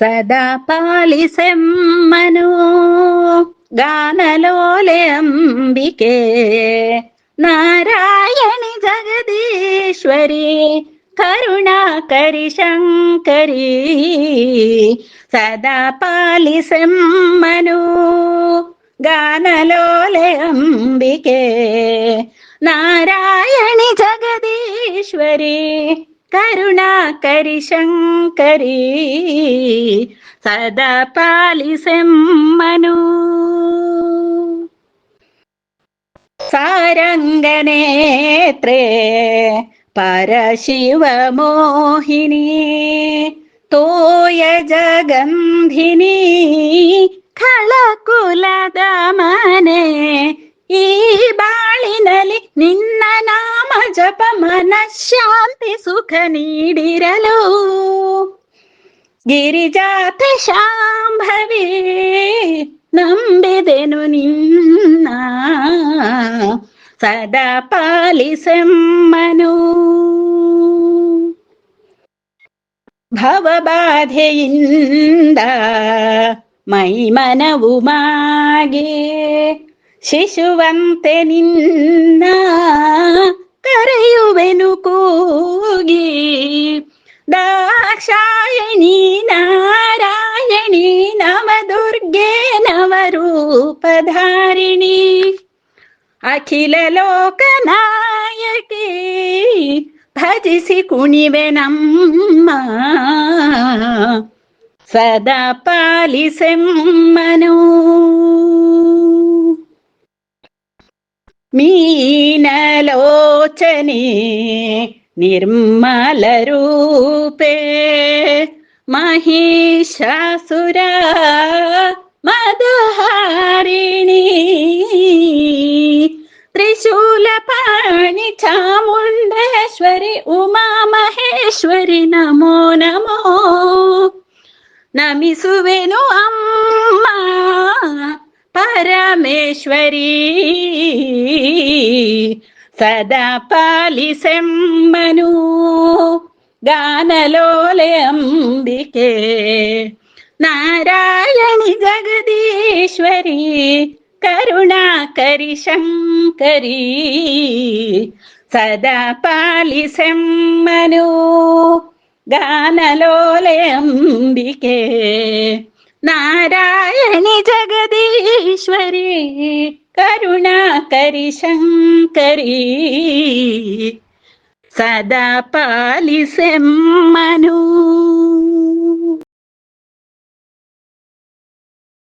సదా పాలిసెమ్మను గానలోలెంబికే నారాయణి జగదీశ్వరి కరుణాకరి శంకరి. సదా పాలిసెమ్మను గానలోలెంబికే నారాయణి జగదీశ్వరి കരുണാകരി ശങ്കരി സദാ പാലിസെമ്മനു. സാരംഗനേത്രേ പരശിവമോഹിനി തോയ ജഗന്ധിനി ഖളകുലദമനേ ಈ ಬಾಳಿನಲ್ಲಿ ನಿನ್ನ ನಾಮ ಜಪ ಮನಃಶಾಂತಿ ಸುಖ ನೀಡಿರಲು. ಗಿರಿಜಾತ ಶಾಂಭವಿ, ನಂಬಿದೆನು ನಿನ್ನ. ಸದಾ ಪಾಲಿಸೆಮ್ಮನು. ಭವಬಾಧೆಯಿಂದ ಮೈಮನವುಮಾಗೆ ಶಿಶುವಂತೆ ನಿನ್ನ ಕರೆಯುವೆನು ಕೂಗಿ ದಾಕ್ಷಾಯಣಿ ನಾರಾಯಣಿ ನವದುರ್ಗೆ ನವರೂಪಧಾರಿಣಿ ಅಖಿಲ ಲೋಕನಾಯಕಿ ಭಜಿಸಿ ಕುಣಿವೆ ನಮ್ಮ ಸದಾ ಪಾಲಿಸೆಮ್ಮನು മീനലോചനി നിർമ്മലരൂപേ. മഹിഷാസുര ത്രിശൂല പാണി ചാമുണ്ടേശ്വരി ഉമാമഹേശ്വരി നമോ നമോ. നമിസുവേനു അമ്മ പരമേശ്വരി. സദാ പാലിസെമ്മനു. ഗാനലോലയംബികേ നാരായണി ജഗദീശ്വരി. കരുണാകരി ശങ്കരി സദാ പാലിസെമ്മനു. ഗാനലോലയംബിക്കേ కరి శంకరి. సదా పాలిసెమ్మను.